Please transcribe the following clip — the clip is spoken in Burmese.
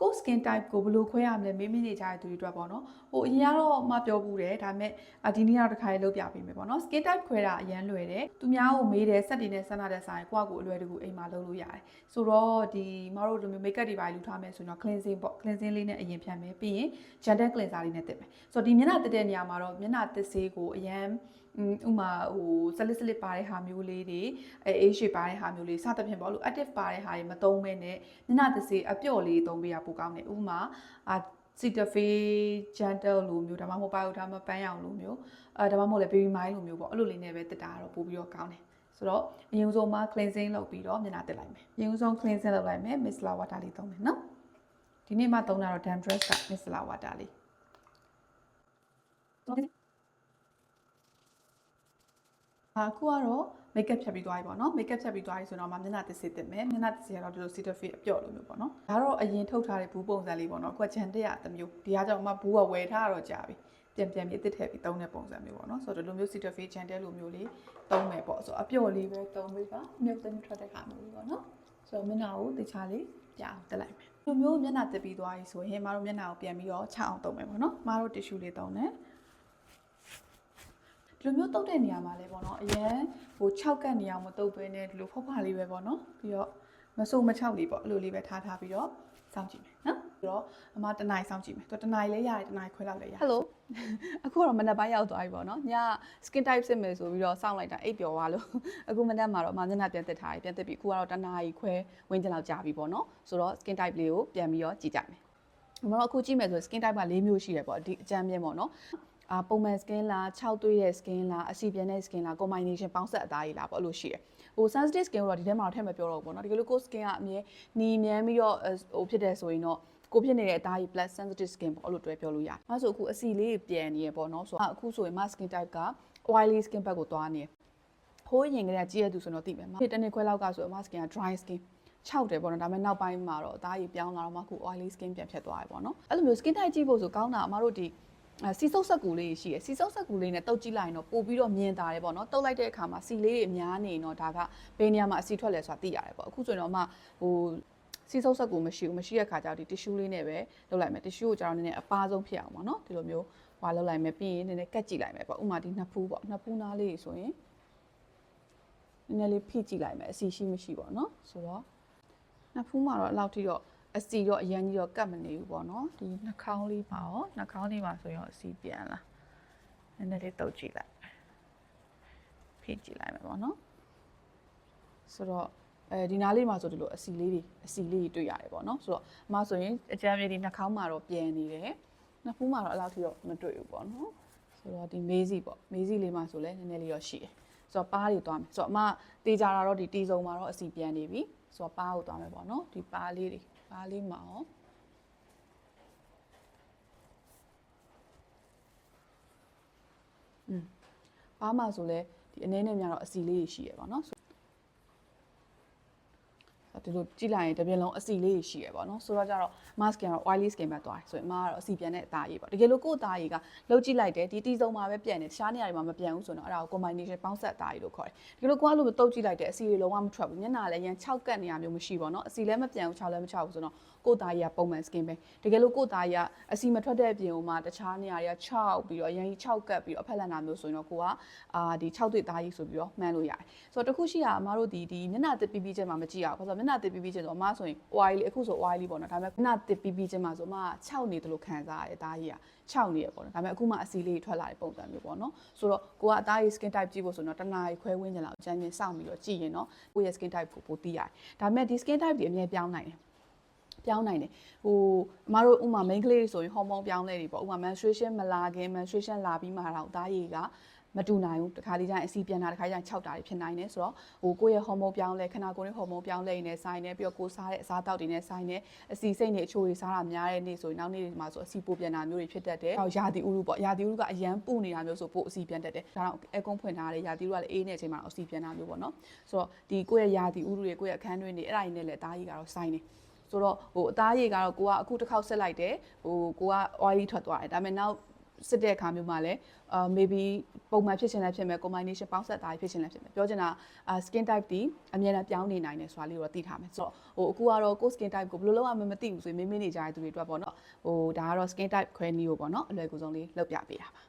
ကို skin type ကိုဘယ်လိုခွဲရမလဲမေးမိနေကြတဲ့သူတွေအတွက်ပေါ့နော်ဟိုအရင်ကတော့မပြောဘူးတယ်ဒါပေမဲ့အဒီနေ့ကတော့တစ်ခါလေးလုပ်ပြပေးမယ်ပေါ့နော် skin type ခွဲတာအရင်လွယ်တယ်သူများကိုမေးတယ်စက်တွေနဲ့ဆန္ဒတဲ့ဆိုင်ကိုယ့်အကိုအလွယ်တကူအိမ်မှာလုပ်လို့ရတယ်ဆိုတော့ဒီမတို့လိုမျိုး makeup တွေပါလူထားမယ်ဆိုတော့ cleansing ပေါ့ cleansing လေးနဲ့အရင်ဖြတ်မယ်ပြီးရင် gentle cleanser လေးနဲ့တက်မယ်ဆိုတော့ဒီမျက်နှာတက်တဲ့နေရာမှာတော့မျက်နှာတက်ဆေးကိုအရင်ဥမာဟိုစလစ်စလစ်ပါတဲ့ဟာမျိုးလေးတွေအဲအေးရှိပါတဲ့ဟာမျိုးလေးစသဖြင့်ပေါ့လို့ active ပါတဲ့ဟာတွေမသုံးမဲနဲ့မျက်နှာတက်ဆေးအပျော့လေးသုံးပေးရပိုကောင်းတယ်ဥပမာအာ Cetaphil gentle လိုမျိုးဒါမှမဟုတ် bio ဒါမှပန်းရောင်လိုမျိုးအဲဒါမှမဟုတ်လည်း baby mine လိုမျိုးပေါ့အဲ့လိုလေးနဲ့ပဲတက်တာကတော့ပို့ပြီးတော့ကောင်းတယ်ဆိုတော့အရင်ဆုံးမှာ cleansing လုပ်ပြီးတော့မျက်နှာတက်လိုက်မယ်အရင်ဆုံး cleansing လုပ်လိုက်မယ် micellar water လေးသုံးမယ်နော်ဒီနေ့မှသုံးတာတော့ dandruff က micellar water လေး အခုကတော့ makeup ဖြတ်ပြီးသွားပြီပေါ့နော် makeup ဖြတ်ပြီးသွားပြီဆိုတော့မှမျက်နှာတစ်စစ်တစ်မယ်မျက်နှာတစ်စစ်ကတော့ဒီလို Cetaphil အပျော့လိုမျိုးပေါ့နော်ဒါတော့အရင်ထုတ်ထားတဲ့ဘူးပုံစံလေးပေါ့နော်အခုကဂျန်တက်ရတစ်မျိုးဒီကကြောင့်မှဘူးကဝယ်ထားတော့ကြာပြီပြန်ပြန်ပြီးအစ်စ်ထည့်ပြီးသုံးတဲ့ပုံစံမျိုးပေါ့နော်ဆိုတော့ဒီလိုမျိုး Cetaphil ဂျန်တက်လိုမျိုးလေးသုံးမယ်ပေါ့ဆိုတော့အပျော့လေးပဲသုံးပေးပါမြုပ်တဲ့ထွက်တဲ့ခါမျိုးလေးပေါ့နော်ဆိုတော့မျက်နှာကိုတခြားလေးပြအောင်တက်လိုက်မယ်ဒီလိုမျိုးမျက်နှာတက်ပြီးသွားပြီဆိုရင်မတို့မျက်နှာကိုပြန်ပြီးတော့ချအောင်သုံးမယ်ပေါ့နော်မတို့ tissue လေးသုံးတယ် ဒီလိုမျိုးတုတ်တဲ့နေရာမှာလဲပေါ့နော်အရင်ဟို6ကတ်နေရာမတုတ်ပဲနဲ့ဒီလိုဖောက်ဖားလေးပဲပေါ့နော်ပြီးတော့မဆိုးမချောက်လေးပေါ့အဲ့လိုလေးပဲထားထားပြီးတော့စောင့်ကြည့်မယ်နော်ပြီးတော့အမတနိုင်စောင့်ကြည့်မယ်သူတနိုင်လဲရတယ်တနိုင်ခွဲလောက်လဲရဟယ်လိုအခုတော့မနက်ပိုင်းရောက်သွားပြီပေါ့နော်ည skin type စစ်မယ်ဆိုပြီးတော့စောင့်လိုက်တာအိပ်ပျော်သွားလို့အခုမနက်မှာတော့အမမျက်နှာပြန်တက်ထားပြီပြန်တက်ပြီအခုကတော့တနာရီခွဲဝင်းကျင်လောက်ကြာပြီပေါ့နော်ဆိုတော့ skin type လေးကိုပြန်ပြီးတော့ကြည့်ကြမယ်ကျွန်တော်အခုကြည့်မယ်ဆို skin type က၄မျိုးရှိတယ်ပေါ့ဒီအကြမ်းမြင်ပေါ့နော် အာပုံမှန် skin လား6သွေးတဲ့ skin လားအစီပြန်တဲ့ skin လား combination ပေါင်းဆက်အသားကြီးလားပေါ့အဲ့လိုရှိတယ်ဟို sensitive skin ကိုတော့ဒီထဲမှာတော့ထည့်မပြောတော့ဘူးပေါ့နော်တကယ်လို့ကို skin ကအမြဲနီမြန်းပြီးတော့ဟိုဖြစ်တယ်ဆိုရင်တော့ကိုဖြစ်နေတဲ့အသားကြီး plus sensitive skin ပေါ့အဲ့လိုတွဲပြောလို့ရတယ်။အဲဆိုအခုအစီလေးပြန်နေရပေါ့နော်ဆိုတော့အခုဆိုရင် mask skin type က oily skin ဘက်ကိုသွားနေဟိုးရင်ကလေးကကြီးရသူဆိုတော့သိမယ်။ဒီတနေ့ခွဲလောက်ကဆို mask skin က dry skin 6တယ်ပေါ့နော်ဒါပေမဲ့နောက်ပိုင်းမှာတော့အသားကြီးပြောင်းလာတော့မှအခု oily skin ပြန်ဖြစ်သွားပြီပေါ့နော်အဲ့လိုမျိုး skin type ကြည့်ဖို့ဆိုကောင်းတာအမတို့ဒီ စီစုပ်ဆက်ကူလေးရှိရယ်စီစုပ်ဆက်ကူလေးနဲ့တုတ်ကြည့်လိုက်ရင်တော့ပို့ပြီးတော့မြင်တာတယ်ပေါ့နော်တုတ်လိုက်တဲ့အခါမှာစီလေးတွေအများနေရင်တော့ဒါကဘယ်နေရာမှာအစီထွက်လဲဆိုတာသိရတယ်ပေါ့အခုဆိုရင်တော့အမဟိုစီစုပ်ဆက်ကူမရှိဘူးမရှိတဲ့ခါကျတော့ဒီ tissue လေးနဲ့ပဲလုပ်လိုက်မယ် tissue ကိုကျတော့နည်းနည်းအပါဆုံးဖြစ်အောင်ပေါ့နော်ဒီလိုမျိုးဟွာလုပ်လိုက်မယ်ပြီးရင်နည်းနည်းကတ်ကြည့်လိုက်မယ်ပေါ့ဥမာဒီနှစ်ဖူးပေါ့နှစ်ဖူးနားလေးဆိုရင်နည်းနည်းလေးဖိကြည့်လိုက်မယ်အစီရှိမရှိပေါ့နော်ဆိုတော့နှစ်ဖူးမှာတော့အလောက်ထိတော့ အစီတော့အရန်ကြီးတော့ကတ်မနေဘူးပေါ့နော်ဒီနှာခေါင်းလေးပါရောနှာခေါင်းလေးပါဆိုရင်အစီပြန်လာနည်းနည်းလေးတုပ်ကြည့်လိုက်ဖိကြည့်လိုက်မယ်ပေါ့နော်ဆိုတော့အဲဒီနားလေးမှာဆိုဒီလိုအစီလေးတွေအစီလေးတွေတွေ့ရတယ်ပေါ့နော်ဆိုတော့အမဆိုရင်အကြမ်းပြေဒီနှာခေါင်းမှာတော့ပြန်နေတယ်နှစ်ဖူးမှာတော့အလောက်ထိတော့မတွေ့ဘူးပေါ့နော်ဆိုတော့ဒီမေးစီပေါ့မေးစီလေးမှာဆိုလဲနည်းနည်းလေးတော့ရှိတယ် ဆိုတော့ပါးတွေသွားမယ်ဆိုတော့အမတေးကြတာတော့ဒီတီစုံမှာတော့အစီပြန်နေပြီဆိုတော့ပါးကိုသွားမယ်ပေါ့နော်ဒီပါးလေးတွေပါးလေးမှာရောอืมပါးမှာဆိုလဲဒီအနေနဲ့များတော့အစီလေးရှိရပါတော့ ဒီလိုကြည့်လိုက်ရင်တပြင်းလုံးအစီလေးရှိရပါတော့ဆိုတော့ကြတော့ mask ကတော့ oily skin ပဲသွားတယ်ဆိုရင်အမကတော့အစီပြန်တဲ့အသားကြီးပေါ့တကယ်လို့ကိုယ်အသားကြီးကလှုပ်ကြည့်လိုက်တယ်ဒီတီစုံမှာပဲပြန်တယ်ရှားနေရာတွေမှာမပြန်ဘူးဆိုတော့အဲ့ဒါကို combination ပေါင်းဆက်အသားကြီးလို့ခေါ်တယ်တကယ်လို့ကိုကအဲ့လိုတုပ်ကြည့်လိုက်တယ်အစီတွေလုံးဝမထွက်ဘူးမျက်နှာလည်းရန်6ကတ်နေရမျိုးမရှိပါတော့အစီလည်းမပြန်ဘူး6လည်းမချဘူးဆိုတော့ကိုယ်သားကြီးကပုံမှန် skin ပဲတကယ်လို့ကိုယ်သားကြီးကအစီမထွက်တဲ့အပြင်ဟိုမှာတခြားနေရာတွေက6ပြီးတော့ရန်ကြီး6ကတ်ပြီးတော့အဖက်လန်တာမျိုးဆိုရင်တော့ကိုကအာဒီ6တွေ့သားကြီးဆိုပြီးတော့မှန်းလို့ရတယ်ဆိုတော့တခုရှိတာအမားတို့ဒီဒီမျက်နှာတစ်ပီးပီးချင်းမှာမကြည့်ရဘူးဘာလို့မျက်နှာတစ်ပီးပီးချင်းဆိုအမဆိုရင် oily အခုဆို oily ပေါ့နော်ဒါပေမဲ့မျက်နှာတစ်ပီးပီးချင်းမှာဆိုအမ6နေတယ်လို့ခံစားရတယ်သားကြီးက6နေရပေါ့နော်ဒါပေမဲ့အခုမှအစီလေးထွက်လာတဲ့ပုံစံမျိုးပေါ့နော်ဆိုတော့ကိုကအသားကြီး skin type ကြည့်ဖို့ဆိုတော့တနားရီခွဲဝင်းချင်လောက်အချမ်းချင်းစောင့်ပြီးတော့ကြည့်ရင်တော့ကိုရဲ့ skin type ကိုပိုသိရတယ်ဒါပေမဲ့ဒီ skin type တွေအမြဲပြောင်းနိုင်တယ်ပြောင်းနိုင်တယ်ဟိုအမတို့ဥမာ main ကလေးဆိုရင်ဟော်မုန်းပြောင်းလဲတွေပေါ့ဥမာ menstruation မလာခင် menstruation လာပြီးမှတော့သားရည်က မတူနိုင်ဘူးတခါတည်းကျရင်အစီပြန်တာတခါကျရင်6တာတွေဖြစ်နိုင်တယ်ဆိုတော့ဟိုကိုယ့်ရဲ့ဟော်မုန်းပြောင်းလဲခန္ဓာကိုယ်ရဲ့ဟော်မုန်းပြောင်းလဲနေဆိုင်နေပြီးတော့ကိုယ်စားတဲ့အစားအသောက်တွေနဲ့ဆိုင်နေအစီစိတ်နဲ့အချိုတွေစားတာများတဲ့နေ့ဆိုရင်နောက်နေ့တွေမှာဆိုအစီပိုပြန်တာမျိုးတွေဖြစ်တတ်တယ်။ဟောရာသီဥတုပေါ့ရာသီဥတုကအရန်ပူနေတာမျိုးဆိုပိုအစီပြန်တတ်တယ်။ဒါတော့အကုန်းဖွင့်ထားတဲ့ရာသီဥတုကလည်းအေးနေတဲ့အချိန်မှာအစီပြန်တာမျိုးပေါ့နော်။ဆိုတော့ဒီကိုယ့်ရဲ့ရာသီဥတုတွေကိုယ့်ရဲ့အခန်းတွင်းတွေအဲ့ဒါတွေနဲ့လည်းအသားကြီးကတော့ဆိုင်နေဆိုတော့ဟိုအသားရည်ကတော့ကိုကအခုတစ်ခေါက်ဆက်လိုက်တယ်ဟိုကိုက oily ထွက်သွားတယ်ဒါပေမဲ့နောက် စစ်တဲ့အခါမျိုးမှာလည်းအာ maybe ပုံမှန်ဖြစ်ချင်လည်းဖြစ်မယ် combination ပေါင်းဆက်တာဖြစ်ချင်လည်းဖြစ်မယ်ပြောချင်တာအာ skin type ဒီအများနဲ့ပြောင်းနေနိုင်တယ်ဆိုတာလေးကိုတော့သိထားမယ်ဆိုတော့ဟိုအခုကတော့ကိုယ် skin type ကိုဘယ်လိုလုပ်ရမလဲမသိဘူးဆိုရင်မင်းမင်းနေကြတဲ့သူတွေအတွက်ပေါ့နော်ဟိုဒါကတော့ skin type ခွဲနည်းကိုပေါ့နော်အလွယ်ကူဆုံးလေးလုပ်ပြပေးတာပါ